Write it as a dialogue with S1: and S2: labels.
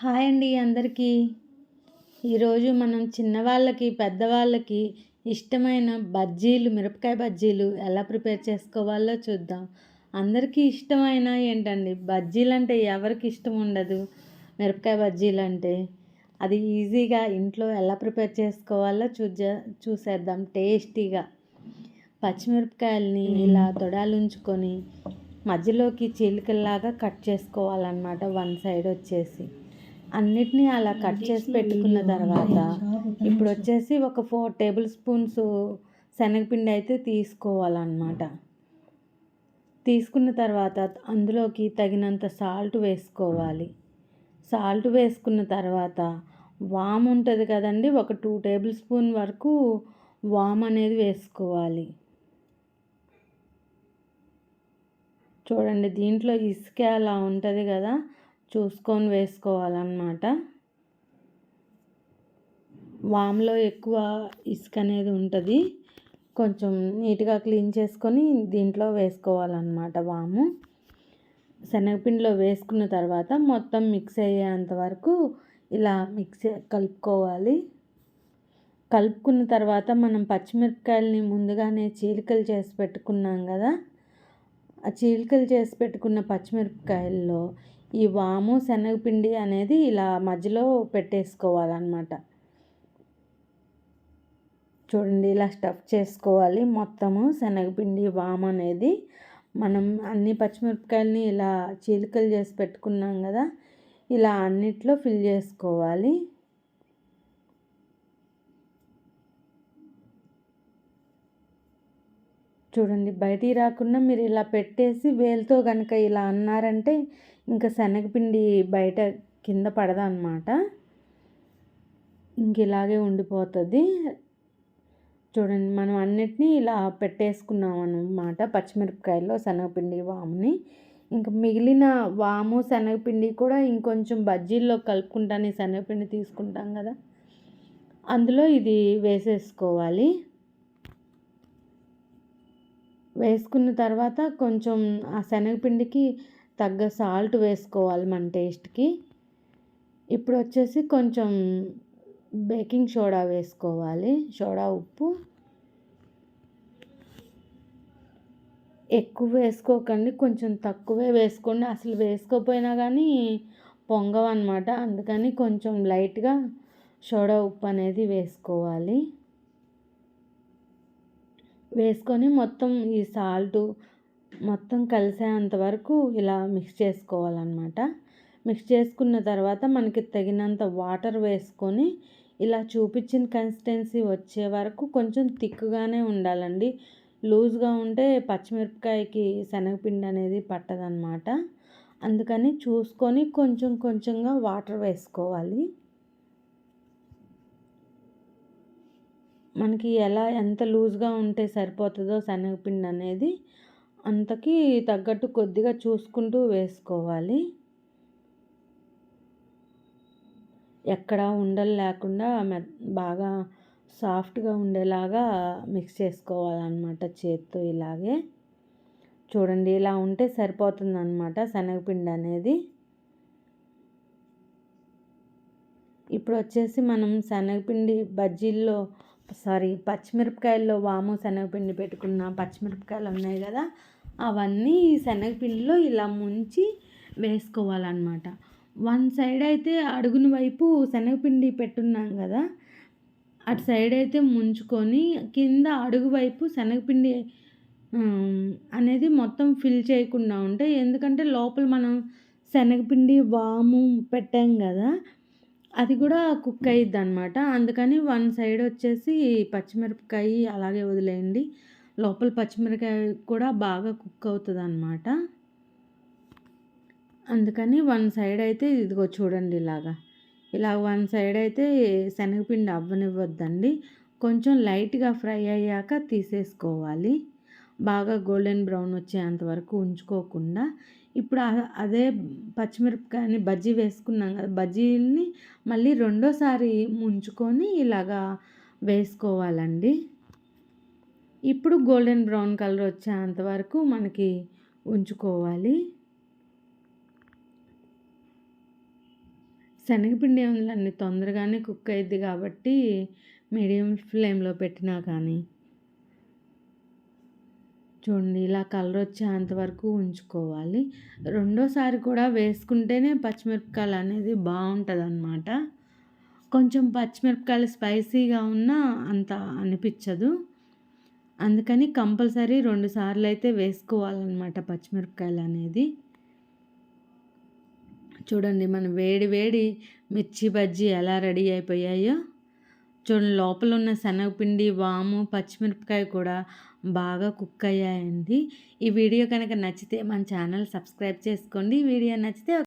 S1: Hi అండి అందరికీ. ఈరోజు మనం చిన్నవాళ్ళకి పెద్దవాళ్ళకి ఇష్టమైన బజ్జీలు మిరపకాయ బజ్జీలు ఎలా ప్రిపేర్ చేసుకోవాలో చూద్దాం. అందరికీ ఇష్టమైన ఏంటండి? బజ్జీలు అంటే ఎవరికి ఇష్టం ఉండదు? మిరపకాయ బజ్జీలు అంటే అది ఈజీగా ఇంట్లో ఎలా ప్రిపేర్ చేసుకోవాలో చూజ చూసేద్దాం టేస్టీగా. పచ్చిమిరపకాయలని ఇలా తొడాలుంచుకొని మధ్యలోకి చీలికల్లాగా కట్ చేసుకోవాలన్నమాట. వన్ సైడ్ వచ్చేసి. అన్నిటినీ అలా కట్ చేసి పెట్టుకున్న తర్వాత ఇప్పుడు వచ్చేసి ఒక ఫోర్ టేబుల్ స్పూన్స్ శనగపిండి అయితే తీసుకోవాలన్నమాట. తీసుకున్న తర్వాత అందులోకి తగినంత సాల్ట్ వేసుకోవాలి. సాల్ట్ వేసుకున్న తర్వాత వామ్ ఉంటుంది కదండి ఒక టూ టేబుల్ స్పూన్ వరకు వామ్ అనేది వేసుకోవాలి. చూడండి దీంట్లో ఇసుక అలా ఉంటుంది కదా చూసుకొని వేసుకోవాలన్నమాట. వామ్లో ఎక్కువ ఇసుక అనేది ఉంటుంది. కొంచెం నీట్గా క్లీన్ చేసుకొని దీంట్లో వేసుకోవాలన్నమాట వాము. శనగపిండిలో వేసుకున్న తర్వాత మొత్తం మిక్స్ అయ్యేంత వరకు ఇలా మిక్స్ కలుపుకోవాలి. కలుపుకున్న తర్వాత మనం పచ్చిమిరపకాయలని ముందుగానే చీలికలు చేసి పెట్టుకున్నాం కదా. ఆ చీలికలు చేసి పెట్టుకున్న పచ్చిమిరపకాయల్లో ఈ వాము శనగపిండి అనేది ఇలా మధ్యలో పెట్టేసుకోవాలన్నమాట. చూడండి ఇలా స్టఫ్ చేసుకోవాలి. మొత్తము శనగపిండి వాము అనేది మనం అన్ని పచ్చిమిరపకాయలని ఇలా చీలికలు చేసి పెట్టుకున్నాం కదా ఇలా అన్నిట్లో ఫిల్ చేసుకోవాలి. చూడండి బయటికి రాకుండా మీరు ఇలా పెట్టేసి వేలుతో కనుక ఇలా అన్నారంటే ఇంకా శనగపిండి బయట కింద పడదన్నమాట. ఇంక ఇలాగే ఉండిపోతుంది. చూడండి మనం అన్నిటినీ ఇలా పెట్టేసుకున్నాం అనమాట పచ్చిమిరపకాయల్లో శనగపిండి వాముని. ఇంకా మిగిలిన వాము శనగపిండి కూడా ఇంకొంచెం బజ్జీల్లో కలుపుకుంటాను శనగపిండి తీసుకుంటాం కదా. అందులో ఇది వేసేసుకోవాలి. వేసుకున్న తర్వాత కొంచెం ఆ శనగపిండికి తగ్గ సాల్ట్ వేసుకోవాలి మన టేస్ట్కి. ఇప్పుడు వచ్చేసి కొంచెం బేకింగ్ సోడా వేసుకోవాలి సోడా ఉప్పు. ఎక్కువ వేసుకోకండి కొంచెం తక్కువే వేసుకోండి. అసలు వేసుకోపోయినా కానీ పొంగవన్నమాట. అందుకని కొంచెం లైట్గా సోడా ఉప్పు అనేది వేసుకోవాలి. వేసుకొని మొత్తం ఈ సాల్టు మొత్తం కలిసేంత వరకు ఇలా మిక్స్ చేసుకోవాలన్నమాట. మిక్స్ చేసుకున్న తర్వాత మనకి తగినంత వాటర్ వేసుకొని ఇలా చూపించిన కన్సిస్టెన్సీ వచ్చే వరకు కొంచెం థిక్గానే ఉండాలండి. లూజ్గా ఉంటే పచ్చిమిరపకాయకి శనగపిండి అనేది పట్టదనమాట అందుకని చూసుకొని కొంచెం కొంచెంగా వాటర్ వేసుకోవాలి. మనకి ఎలా ఎంత లూజ్గా ఉంటే సరిపోతుందో శనగపిండి అనేది అంతకి తగ్గట్టు కొద్దిగా చూసుకుంటూ వేసుకోవాలి. ఎక్కడ ఉండలు లేకుండా బాగా సాఫ్ట్గా ఉండేలాగా మిక్స్ చేసుకోవాలన్నమాట చేత్తో ఇలాగే. చూడండి ఇలా ఉంటే సరిపోతుందన్నమాట శనగపిండి అనేది. ఇప్పుడు వచ్చేసి మనం శనగపిండి బజ్జీల్లో సారీ పచ్చిమిరపకాయల్లో వాము శనగపిండి పెట్టుకున్న పచ్చిమిరపకాయలు ఉన్నాయి కదా అవన్నీ శనగపిండిలో ఇలా ముంచి వేసుకోవాలన్నమాట. వన్ సైడ్ అయితే అడుగున వైపు శనగపిండి పెట్టున్నాం కదా అటు సైడ్ అయితే ముంచుకొని కింద అడుగు వైపు శనగపిండి అనేది మొత్తం ఫిల్ చేయకుండా ఉంటే ఎందుకంటే లోపల మనం శనగపిండి వాము పెట్టాం కదా అది కూడా కుక్ అయ్యిద్ది అనమాట అందుకని వన్ సైడ్ వచ్చేసి పచ్చిమిరపకాయ అలాగే వదిలేయండి. లోపల పచ్చిమిరపకాయ కూడా బాగా కుక్ అవుతుంది అనమాట అందుకని వన్ సైడ్ అయితే ఇదిగో చూడండి ఇలాగా. ఇలా వన్ సైడ్ అయితే శనగపిండి అవ్వనివ్వద్దండి. కొంచెం లైట్గా ఫ్రై అయ్యాక తీసేసుకోవాలి. బాగా గోల్డెన్ బ్రౌన్ వచ్చేంత వరకు ఉంచుకోకుండా ఇప్పుడు అదే పచ్చిమిరపకాయని బజ్జీ వేసుకున్నాం కదా బజ్జీలని మళ్ళీ రెండోసారి ముంచుకొని ఇలాగా వేసుకోవాలండి. ఇప్పుడు గోల్డెన్ బ్రౌన్ కలర్ వచ్చేంత వరకు మనకి ఉంచుకోవాలి. శనగపిండి ఉందండి తొందరగానే కుక్ అయింది కాబట్టి మీడియం ఫ్లేమ్లో పెట్టినా కానీ. చూడండి ఇలా కలర్ వచ్చేంత వరకు ఉంచుకోవాలి. రెండోసారి కూడా వేసుకుంటేనే పచ్చిమిరపకాయలు అనేది బాగుంటుంది అన్నమాట కొంచెం పచ్చిమిరపకాయలు స్పైసీగా ఉన్నా అంత అనిపించదు. అందుకని కంపల్సరీ రెండు సార్లు అయితే వేసుకోవాలన్నమాట పచ్చిమిరపకాయలు అనేది. చూడండి మన వేడి వేడి మిర్చి బజ్జీ ఎలా రెడీ అయిపోయాయో. చూడండి లోపల ఉన్న శనగపిండి వాము పచ్చిమిరపకాయ కూడా బాగా కుక్ అయ్యాయండి ఈ వీడియో కనుక నచ్చితే మన ఛానల్ సబ్స్క్రైబ్ చేసుకోండి. ఈ వీడియో నచ్చితే